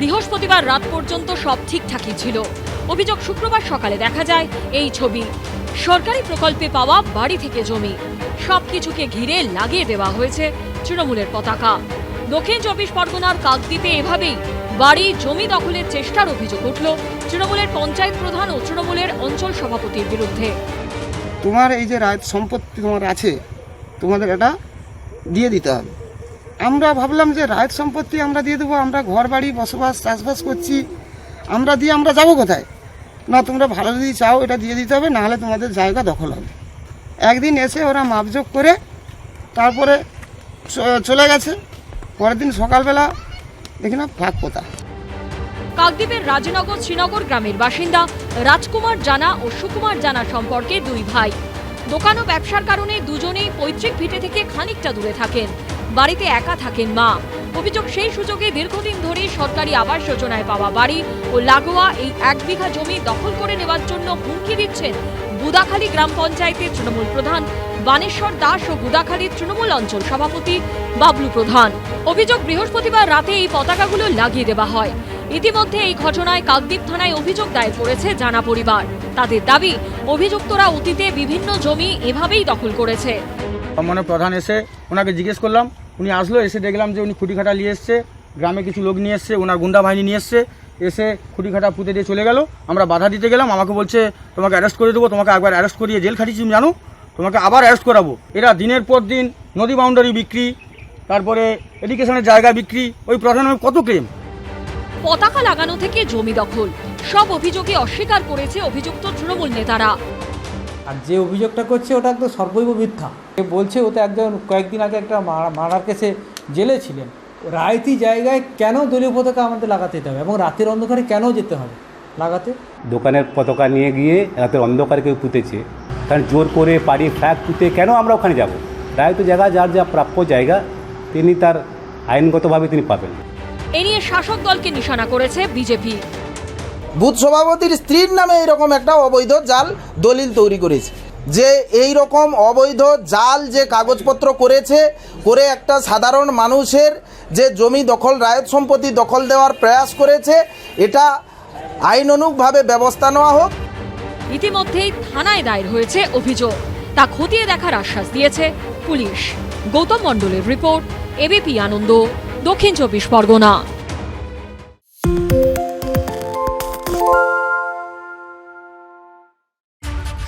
বৃহস্পতিবার রাত পর্যন্ত সব ঠিকঠাকই ছিল। অভিযোগ শুক্রবার সকালে দেখা যায়, এই ছবি সরকারি প্রকল্পে পাওয়া বাড়ি থেকে জমি। সবকিছুকে ঘিরে লাগিয়ে দেওয়া হয়েছে তৃণমূলের পতাকা। দক্ষিণ চব্বিশ পরগনার কাকদ্বীপে এভাবেই বাড়ি, জমি দখলের চেষ্টার অভিযোগ উঠল তৃণমূলের পঞ্চায়েত প্রধান ও তৃণমূলের অঞ্চল সভাপতির বিরুদ্ধে। তোমার এই যে রায়, সম্পত্তি তোমার আছে, তোমাদের এটা দিয়ে দিতে হবে। আমরা ভাবলাম যে রায় সম্পত্তি আমরা দিয়ে দেবো, আমরা ঘর বাড়ি বসবাস, চাষবাস করছি। আমরা দিয়ে আমরা যাব কোথায়? না, তোমরা ভালো যদি চাও, এটা দিয়ে দিতে হবে, নাহলে তোমাদের জায়গা দখল হবে। একদিন এসে ওরা মাপজোক করে তারপরে চলে গেছে। পরের দিন সকালবেলা দেখি না ফাঁক পোতা কাকদ্বীপের রাজনগর, শ্রীনগর গ্রামের বাসিন্দা রাজকুমার জানা ও সুকুমার জানা সম্পর্কে দুই ভাই। দোকান ও ব্যবসার কারণে দুজনেই পৈতৃক ভিটে থেকে খানিকটা দূরে থাকেন। বাড়িতে একা থাকেন মা। অভিযোগ সেই সুযোগে দীর্ঘদিন ধরে সরকারি আবাস যোজনায় পাওয়া বাড়ি ও লাগোয়া এই এক বিঘা জমি দখল করে নেওয়ার জন্য হুমকি দিচ্ছেন বুদাখালী গ্রাম পঞ্চায়েতের তৃণমূল প্রধান বানেশ্বর দাস ও বুদাখালীর তৃণমূল অঞ্চল সভাপতি বাবলু প্রধান। অভিযোগ বৃহস্পতিবার রাতে এই পতাকাগুলো লাগিয়ে দেওয়া হয়। ইতিমধ্যে এই ঘটনায় কাকদ্বীপ থানায় অভিযোগ দায়ের করেছে জানা পরিবার। তাদের দাবি, অভিযুক্তরা অতীতে বিভিন্ন জমি এভাবেই দখল করেছে। প্রধান এসে ওনাকে জিজ্ঞেস করলাম উনি আসলো, এসে দেখলাম যে উনি খুঁটি খাটা নিয়ে এসছে। গ্রামে কিছু লোক নিয়ে এসছে, ওনার গুন্ডা বাহিনী নিয়ে এসছে। এসে খুঁটি খাটা পুঁতে দিয়ে চলে গেল। আমরা বাধা দিতে গেলাম, আমাকে বলছে, তোমাকে অ্যারেস্ট করে দেবো, তোমাকে একবার অ্যারেস্ট করিয়ে জেল খাটিয়েছি, তুমি জানো? তোমাকে আবার অ্যারেস্ট করাবো। এরা দিনের পর দিন নদী বাউন্ডারি বিক্রি, তারপরে এডুকেশনের জায়গা বিক্রি, ওই প্রধান কত ক্লেম পতাকা লাগানো থেকে জমি দখল। সব অভিযোগে অস্বীকার করেছে অভিযুক্ত তৃণমূল নেতারা। আর যে অভিযোগটা করছে ওটা একদম সর্বৈব মিথ্যা। এ বলছে ও তো একজন কয়েকদিন আগে একটা মারার কেসে জেলে ছিলেন। রায়তি জায়গায় কেন দলীয় পতাকা আমাদের লাগাতে যেতে হবে এবং রাতের অন্ধকারে কেন যেতে হবে লাগাতে? দোকানের পতাকা নিয়ে গিয়ে রাতের অন্ধকারে কেউ পুঁতেছে। কারণ জোর করে পাড়ি ফ্ল্যাগ পুঁতে কেন আমরা ওখানে যাব? রায় তো জায়গা যার যা প্রাপ্য জায়গা তিনি তার আইনগতভাবে তিনি পাবেন। এ নিয়ে শাসক দলকে নিশানা করেছে বিজেপি। বুথ সভাপতির স্ত্রীর নামে এইরকম একটা অবৈধ জাল দলিল তৈরি করেছে। যে এই রকম অবৈধ জাল যে কাগজপত্র করেছে, করে একটা সাধারণ মানুষের যে জমি দখল, রায়ত সম্পত্তি দখল দেওয়ার প্রয়াস করেছে, এটা আইনানুগভাবে ব্যবস্থা নেওয়া হোক। ইতিমধ্যেই থানায় দায়ের হয়েছে অভিযোগ। তা খতিয়ে দেখার আশ্বাস দিয়েছে পুলিশ। গৌতম মণ্ডলের রিপোর্ট, এবিপি আনন্দ, দক্ষিণ চব্বিশ পরগনা।